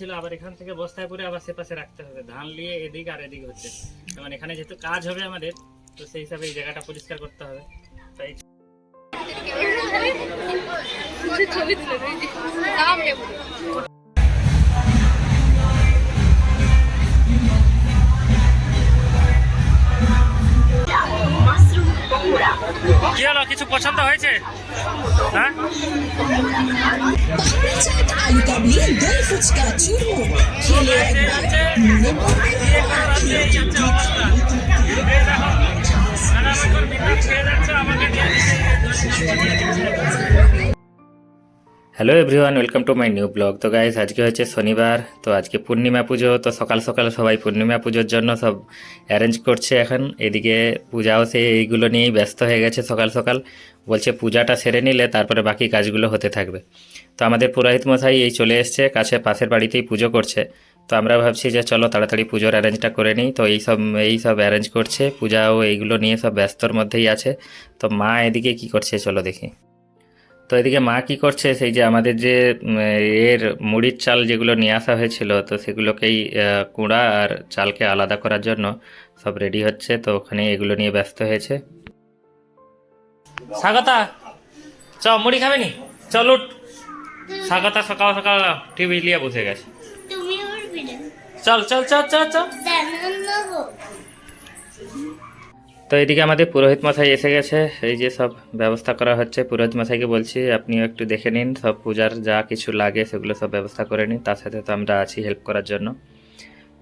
ছিল, আবার এখান থেকে বস্তায় করে আবার সে পাশে রাখতে হবে। ধান নিয়ে এদিক আর এদিক হচ্ছে। মানে এখানে যেহেতু কাজ হবে আমাদের, তো সেই হিসাবে এই জায়গাটা পরিষ্কার করতে হবে। তাই ছবি কি হলো কিছু পছন্দ হয়েছে? হ্যাঁ? Hello everyone welcome to my new blog তো গাইজ আজকে হচ্ছে শনিবার, তো আজকে পূর্ণিমা পুজো, তো সকাল সকাল সবাই পূর্ণিমা পুজোর জন্য সব অ্যারেঞ্জ করছে এখন। এদিকে পূজাও সে এইগুলো নিয়েই ব্যস্ত হয়ে গেছে সকাল সকাল। বলছে পূজাটা সেরে নিলে তারপরে বাকি কাজগুলো হতে থাকবে। তো আমাদের পুরোহিত মশাই এই চলে এসছে, কাছে পাশের বাড়িতেই পুজো করছে। তো আমরা ভাবছি যে চলো তাড়াতাড়ি পুজোর অ্যারেঞ্জটা করে নিই। তো এই সব এই সব অ্যারেঞ্জ করছে, পূজাও এইগুলো নিয়ে সব ব্যস্তর মধ্যেই আছে। তো মা এদিকে কি করছে চলো দেখি। তো এদিকে মা কি করছে? সেই যে আমাদের যে এর মুড়ির চাল যেগুলো নিয়ে আসা হয়েছিল তো সেগুলোকেই কুড়া আর চালকে আলাদা করার জন্য সব রেডি হচ্ছে তো ওখানে এগুলো নিয়ে ব্যস্ত হয়েছে। স্বাগতা চ মুড়ি খাবে নি? চল উঠ স্বাগতা সকাল সকাল টিভি নিয়ে বসে গেছে। চল চল চল চল চল। তো এদিকে আমাদের পুরোহিত মশাই এসে গেছে। এই যে সব ব্যবস্থা করা হচ্ছে, পুরোহিত মশাইকে বলছি, আপনিও একটু দেখে নিন, সব পূজার যা কিছু লাগে সেগুলো সব ব্যবস্থা করে নিন, তার সাথে তো আমরা আছি হেল্প করার জন্য।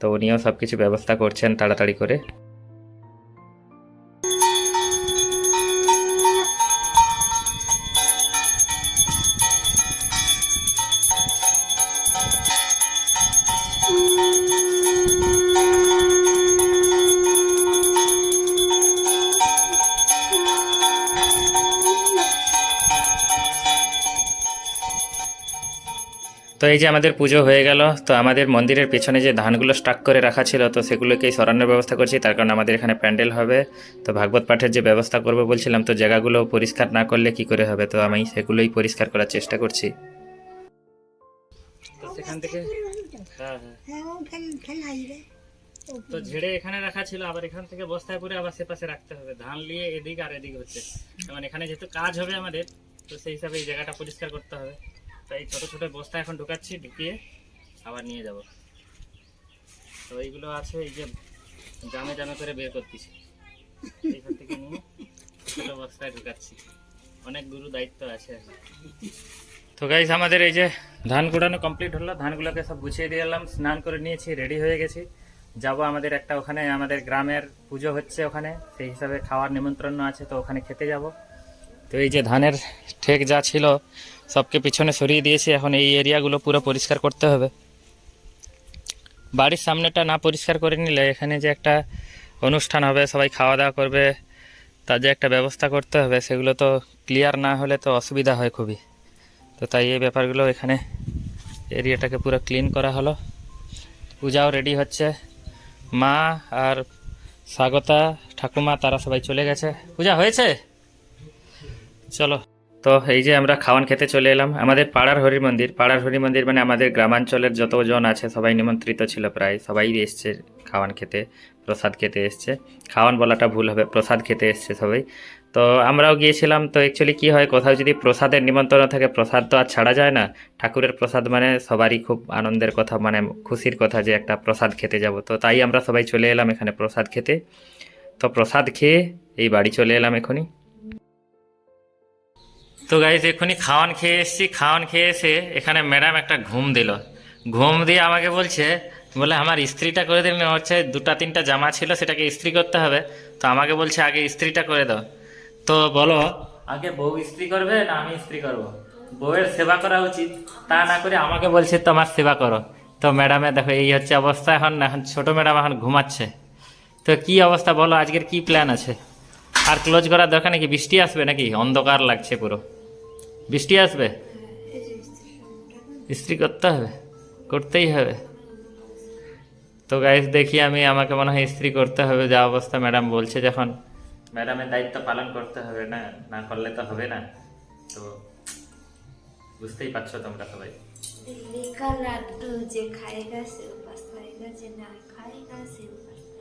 তো উনিও সব কিছু ব্যবস্থা করছেন তাড়াতাড়ি করে। তো এই যে আমাদের পুজো হয়ে গেল, তো আমাদের মন্দিরের পেছনে যে ধানগুলো স্টাক করে রাখা ছিল, তো সেগুলোকেই সরানোর ব্যবস্থা করছি। তার কারণ আমাদের এখানে প্যান্ডেল হবে। তো ভাগবত পাঠের যে ব্যবস্থা করব বলছিলাম, তো জায়গাগুলো পরিষ্কার না করলে কি করে হবে? তো আমি সেগুলোই পরিষ্কার করার চেষ্টা করছি। সেখান থেকে হ্যাঁ হ্যাঁ। তো ঝেড়ে এখানে রাখা ছিল, আবার এখান থেকে বস্তায় করে আবার সে পাশে রাখতে হবে। ধান নিয়ে এদিক আর এদিক হচ্ছে। যেমন এখানে যেহেতু কাজ হবে আমাদের, তো সেই হিসাবে এই জায়গাটা পরিষ্কার করতে হবে। তাই ছোট ছোট বস্তা এখন ঢুকাচ্ছি, ঢুকিয়ে আবার নিয়ে যাব। তো এইগুলো আছে, এই যে জামে জামে করে বের করতেছি। এইখান থেকে নিয়ে ছোট বস্তায় ঢুকাচ্ছি। অনেক গুরু দায়িত্ব আছে তো গাইস আমাদের এই যে ধান কুড়ানো কমপ্লিট হলো। ধানগুলোকে সব গুছিয়ে দিয়ে এলাম, স্নান করে নিয়েছি রেডি হয়ে গেছি। যাব আমাদের একটা ওখানে, আমাদের গ্রামের পুজো হচ্ছে ওখানে। সেই হিসাবে খাওয়ার নিমন্ত্রণ আছে, তো ওখানে খেতে যাব। তো এই যে ধানের ঠেক যা ছিল সবকে পিছনে সরিয়ে দিয়েছি, এখন এই এরিয়াগুলো পুরো পরিষ্কার করতে হবে। বাড়ির সামনেটা না পরিষ্কার করে নিলে এখানে যে একটা অনুষ্ঠান হবে, সবাই খাওয়া দাওয়া করবে, তার যে একটা ব্যবস্থা করতে হবে, সেগুলো তো ক্লিয়ার না হলে তো অসুবিধা হয় খুবই। তো তাই এই ব্যাপারগুলো এখানে এরিয়াটাকে পুরো ক্লিন করা হলো। পূজাও রেডি হচ্ছে। মা আর স্বাগতা, ঠাকুমা, তারা সবাই চলে গেছে। পূজা হয়েছে? চলো। তো এই যে আমরা খাওয়ান খেতে চলে এলাম, আমাদের পাড়ার হরি মন্দির। পাড়ার হরি মন্দির মানে আমাদের গ্রামাঞ্চলের যতজন আছে, সবাই নিমন্ত্রিত ছিল প্রায়। সবাই এসছে খাওয়ান খেতে, প্রসাদ খেতে এসছে। খাওয়ান বলাটা ভুল হবে, প্রসাদ খেতে এসছে সবাই। তো আমরাও গিয়েছিলাম, তো অ্যাকচুয়ালি কি হয়, কোথাও যদি প্রসাদের নিমন্ত্রণ থাকে, প্রসাদ তো আর ছাড়া যায় না। ঠাকুরের প্রসাদ মানে সবারই খুব আনন্দের কথা মানে খুশির কথা যে একটা প্রসাদ খেতে যাব। তো তাই আমরা সবাই চলে এলাম এখানে প্রসাদ খেতে। তো প্রসাদ খেয়ে এই বাড়ি চলে এলাম এখনই। তো গাইজ এক্ষুনি খাওয়ান খেয়ে এসেছি, খাওয়ান খেয়ে এসে এখানে ম্যাডাম একটা ঘুম দিল। ঘুম দিয়ে আমাকে বলছে, বলে আমার ইস্ত্রিটা করে দিন হচ্ছে দুটা তিনটা জামা ছিল, সেটাকে ইস্ত্রি করতে হবে। তো আমাকে বলছে, আগে ইস্ত্রিটা করে দাও। তো বলো, আগে বউ ইস্ত্রি করবে না আমি ইস্ত্রি করব? বউয়ের সেবা করা উচিত, তা না করে আমাকে বলছে, তোমার সেবা করো। তো ম্যাডামে দেখো, এই হচ্ছে অবস্থা, এখন এখন ছোটো ম্যাডাম এখন ঘুমাচ্ছে। তো কি অবস্থা বলো, আজকের কি প্ল্যান আছে? আর ক্লোজ করার দরকার নাকি? বৃষ্টি আসবে নাকি? অন্ধকার লাগছে পুরো। বৃষ্টি আসবে? ইস্ত্রি করতে হবে? করতেই হবে। তো গাইস দেখি আমি, আমাকে মনে হয় ইস্ত্রি করতে হবে। যা অবস্থা ম্যাডাম বলছে যখন। ম্যাডামের দায়িত্ব পালন করতে হবে না? না করলে তো হবে না। তো বুঝতেই পারছ তোমরা সবাই।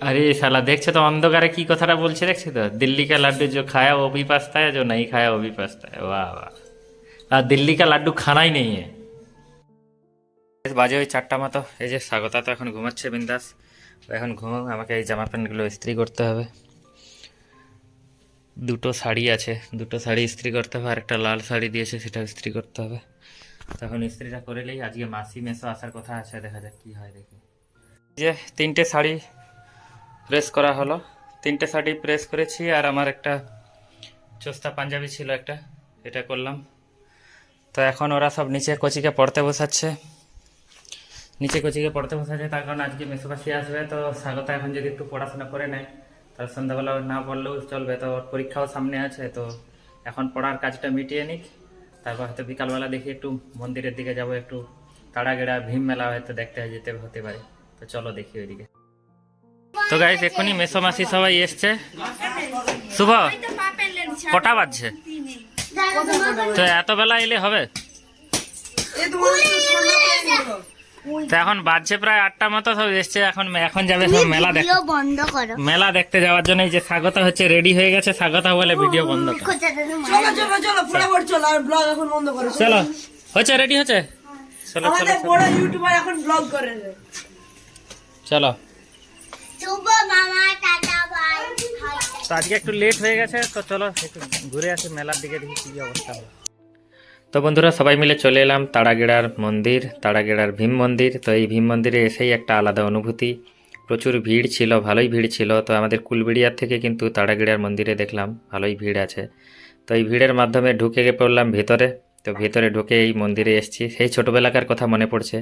আরে শালা, দেখছ তো অন্ধকারে কি কথাটা বলছে? দেখছ তো? দিল্লি কা লাড্ডু যে খায়া, ও ভি যে নাই খায়া, ও ভি পাস্তা বাহ বাহ। দিল্লি কা লাড্ডু খানাই নেই বাজে ওই চারটা মতো। এই যে স্বাগতা তো এখন ঘুমাচ্ছে বিন্দাস। এখন ঘুমাও আমাকে এই জামা প্যান্টগুলো ইস্ত্রি করতে হবে। দুটো শাড়ি আছে, দুটো শাড়ি ইস্ত্রি করতে হবে আর একটা লাল শাড়ি দিয়েছে সেটা ইস্ত্রি করতে হবে। তখন ইস্ত্রিটা করে নেই, আজকে মাসি মেসো আসার কথা আছে, দেখা যাক কি হয় দেখি। যে তিনটে শাড়ি প্রেস করা হলো। তিনটে শাড়ি প্রেস করেছি, আর আমার একটা চোস্তা পাঞ্জাবি ছিল একটা, এটা করলাম। তো এখন ওরা সব নিচে কোচিকে পড়তে বসাচ্ছে। নিচে কোচিকে পড়তে বসাচ্ছে তার কারণ আজকে মেসোবাসী আসবে তো স্বাগত এখন যদি একটু পড়াশোনা করে নেয় তার সন্ধ্যাবেলা না পড়লেও চলবে। তো ওর পরীক্ষাও সামনে আছে তো এখন পড়ার কাজটা মিটিয়ে নিক। তারপর হয়তো বিকালবেলা দেখি একটু মন্দিরের দিকে যাব একটু তাড়াগেড়া ভীম মেলা হয়তো দেখতে যেতে হতে পারে। তো চলো দেখি ওইদিকে। তো গাইস এক্ষুনি মেসো মাসি সবাই এসছে। শুভ কটা বাজছে? তো এত বেলা এলে হবে? তো এখন বাজছে প্রায় আটটা মতো সব এসছে এখন এখন যাবে সব মেলা দেখ বন্ধ করো। মেলা দেখতে যাওয়ার জন্য এই যে স্বাগত হচ্ছে রেডি হয়ে গেছে স্বাগত বলে ভিডিও বন্ধ চলো চলো চলো ফটাফট চলো আর ব্লগ এখন বন্ধ করো। চলো। হচ্ছে রেডি হচ্ছে? চলো চলো চলো। বড় ইউটিউবার এখন ব্লগ করে চলো। শুভ মামা টাটা। বাই তো আজকে একটু লেট হয়ে গেছে তো চলো একটু ঘুরে আসি মেলার দিকে দেখি কি অবস্থা তো বন্ধুরা সবাই মিলে চলে এলাম তাড়াগেড়ার মন্দির তাড়াগেড়ার ভীম মন্দির। তো এই ভীম মন্দিরে এসেই একটা আলাদা অনুভূতি। প্রচুর ভিড় ছিল ভালোই ভিড় ছিল। তো আমাদের কুলবিড়িয়ার থেকে কিন্তু তাড়াগেড়ার মন্দিরে দেখলাম ভালোই ভিড় আছে। তো এই ভিড়ের মাধ্যমে ঢুকে গিয়ে পড়লাম ভেতরে। তো ভেতরে ঢুকে এই মন্দিরে এসেছি। সেই ছোটোবেলাকার কথা মনে পড়ছে।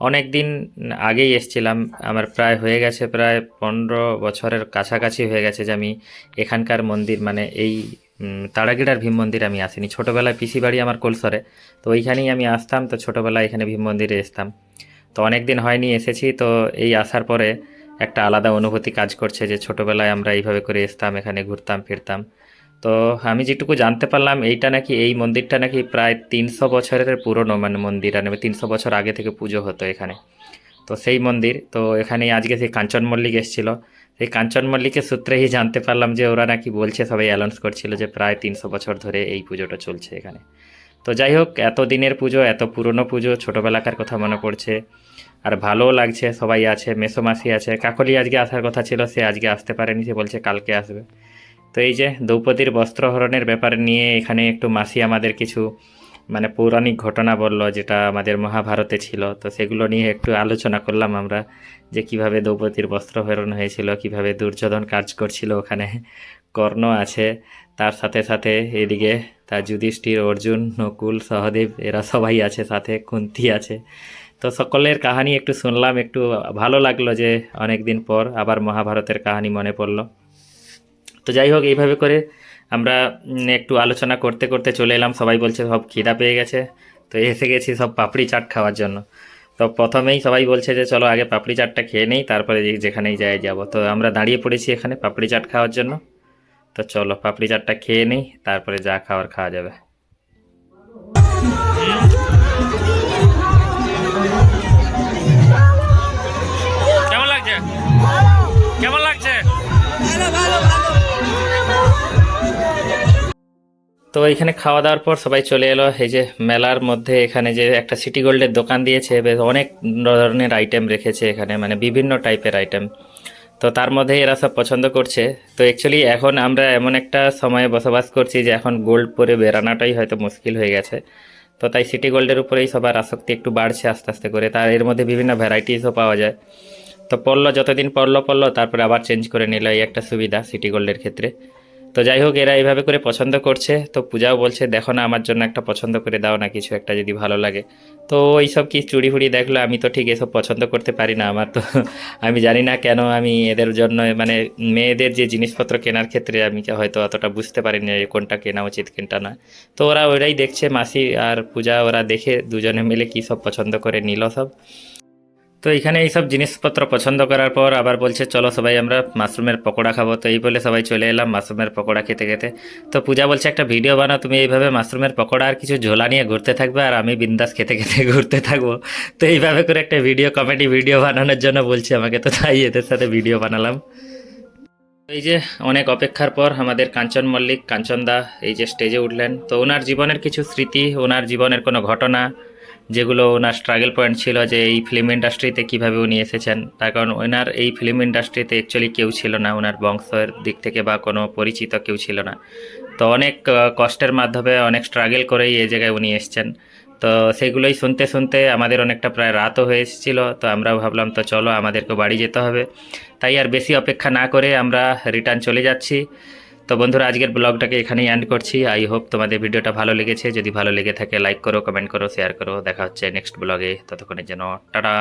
অনেক দিন আগেই এসছিলাম। আমার প্রায় হয়ে গেছে প্রায় পনেরো বছরের কাছাকাছি হয়ে গেছে যে আমি এখানকার মন্দির মানে এই তারাগিড়ার ভীম মন্দির আমি আসিনি। ছোটোবেলায় পিসি বাড়ি আমার কোলসরে, তো ওইখানেই আমি আসতাম, তো ছোটোবেলায় এখানে ভীম মন্দিরে আসতাম তো অনেক দিন হয়নি এসেছি, তো এই আসার পরে একটা আলাদা অনুভূতি কাজ করছে যে ছোটোবেলায় আমরা এইভাবে করে আসতাম এখানে ঘুরতাম, ফিরতাম। তো আমি যেটুকু জানতে পারলাম, এইটা নাকি এই মন্দিরটা নাকি প্রায় তিনশো বছরের পুরনো মানে মন্দির আর তিনশো বছর আগে থেকে পুজো হতো এখানে। তো সেই মন্দির, তো এখানে আজকে সেই কাঞ্চন মল্লিক এসেছিল। সেই কাঞ্চন মল্লিকের সূত্রেই জানতে পারলাম যে ওরা নাকি বলছে, সবাই অ্যানাউন্স করছিল যে প্রায় তিনশো বছর ধরে এই পুজোটা চলছে এখানে। তো যাই হোক, এত দিনের পুজো, এত পুরনো পুজো, ছোটোবেলাকার কথা মনে পড়ছে। আর ভালোও লাগছে, সবাই আছে, মেসোমাসি আছে। কাকলি আজকে আসার কথা ছিল, সে আজকে আসতে পারেনি, সে বলছে কালকে আসবে। তো এই যে দ্রৌপদীর বস্ত্রহরণের ব্যাপারে নিয়ে এখানে একটু মাসি আমাদের কিছু মানে পৌরাণিক ঘটনা বলল যেটা আমাদের মহাভারতে ছিল। তো সেগুলো নিয়ে একটু আলোচনা করলাম আমরা যে কীভাবে দ্রৌপদীর বস্ত্রহরণ হয়েছিল, কীভাবে দুর্যোধন কাজ করছিল, ওখানে কর্ণ আছে, তার সাথে সাথে এদিকে তার যুধিষ্ঠির, অর্জুন, নকুল, সহদেব, এরা সবাই আছে সাথে, কুন্তি আছে। তো সকলের কাহানি একটু শুনলাম, একটু ভালো লাগল যে অনেক দিন পর আবার মহাভারতের কাহিনী মনে পড়ল। তো যাই হোক, এইভাবে করে আমরা একটু আলোচনা করতে করতে চলে এলাম। সবাই বলছে সব খিদা পেয়ে গেছে। তো এসে গেছি সব পাপড়ি চাট খাওয়ার জন্য। তো প্রথমেই সবাই বলছে যে, চলো আগে পাপড়ি চাটটা খেয়ে নেই, তারপরে যেখানেই যাই যাব। তো আমরা দাঁড়িয়ে পড়েছি এখানে পাপড়ি চাট খাওয়ার জন্য। তো চলো পাপড়ি চাটটা খেয়ে নেই, তারপরে যা খাওয়ার খাওয়া যাবে। তো এখানে খাওয়া দাওয়ার পর সবাই চলে এলো। এই যে মেলার মধ্যে এখানে যে একটা সিটি গোল্ডের দোকান দিয়েছে, বেশ অনেক ধরনের আইটেম রেখেছে এখানে মানে বিভিন্ন টাইপের আইটেম তো তার মধ্যে এরা সব পছন্দ করছে। তো অ্যাকচুয়ালি এখন আমরা এমন একটা সময়ে বসবাস করছি যে এখন গোল্ড পরে বেরানোটাই হয়তো মুশকিল হয়ে গেছে। তো তাই সিটি গোল্ডের উপরেই সবার আসক্তি একটু বাড়ছে আস্তে আস্তে করে। তার এর মধ্যে বিভিন্ন ভ্যারাইটিসও পাওয়া যায়। তো পড়ল, যতদিন পড়ল পড়ল, তারপরে আবার চেঞ্জ করে নিল এই একটা সুবিধা সিটি গোল্ডের ক্ষেত্রে। তো যাই হোক, এরা এইভাবে করে পছন্দ করছে। তো পূজাও বলছে, দেখো না, আমার জন্য একটা পছন্দ করে দাও না, কিছু একটা যদি ভালো লাগে। তো এইসব কি চুড়ি ফুড়ি দেখল? আমি তো ঠিক এসব পছন্দ করতে পারি না আমার তো। আমি জানি না কেন আমি এদের জন্য মানে মেয়েদের যে জিনিসপত্র কেনার ক্ষেত্রে আমি হয়তো অতটা বুঝতে পারি না যে কোনটা কেনা উচিত, কোনটা না তো ওরা ওরাই দেখছে, মাসি আর পূজা, ওরা দেখে দুজনে মিলে কী সব পছন্দ করে নিল সব। তো এখানে এইসব জিনিসপত্র পছন্দ করার পর আবার বলছে, চলো সবাই আমরা মাশরুমের পকোড়া খাব। তো এই বলে সবাই চলে এলাম মাশরুমের পকোড়া খেতে খেতে। তো পূজা বলছে, একটা ভিডিও বানাও, তুমি এইভাবে মাশরুমের পকোড়া আর কিছু ঝোলা নিয়ে ঘুরতে থাকবে আর আমি বিন্দাস খেতে খেতে ঘুরতে থাকব। তো এইভাবে করে একটা ভিডিও, কমেডি ভিডিও বানানোর জন্য বলছে আমাকে। তো তাই এদের সাথে ভিডিও বানালাম। এই যে অনেক অপেক্ষার পর আমাদের কাঞ্চন মল্লিক, কাঞ্চন দা এই যে স্টেজে উঠলেন। তো ওনার জীবনের কিছু স্মৃতি, ওনার জীবনের কোনো ঘটনা যেগুলো ওনার স্ট্রাগল পয়েন্ট ছিল যে এই ফিল্ম ইন্ডাস্ট্রিতে কীভাবে উনি এসেছেন, তার কারণ ওনার এই ফিল্ম ইন্ডাস্ট্রিতে অ্যাকচুয়ালি কেউ ছিল না, ওনার বংশের দিক থেকে বা কোনো পরিচিত কেউ ছিল না। তো অনেক কষ্টের মাধ্যমে অনেক স্ট্রাগল করেই এই জায়গায় উনি এসেছেন। তো সেগুলোই শুনতে শুনতে আমাদের অনেকটা প্রায় রাতও হয়ে এসেছিল, তো আমরাও ভাবলাম, তো চলো আমাদেরকে বাড়ি যেতে হবে। তাই আর বেশি অপেক্ষা না করে আমরা রিটার্ন চলে যাচ্ছি। তো বন্ধুরা, আজকের ব্লগটাকে এখানেই এন্ড করছি। আই হোপ তোমাদের ভিডিওটা ভালো লেগেছে। যদি ভালো লেগে থাকে লাইক করো কমেন্ট করো শেয়ার করো। দেখা হচ্ছে নেক্সট ব্লগে। ততক্ষণের জন্য, টাটা।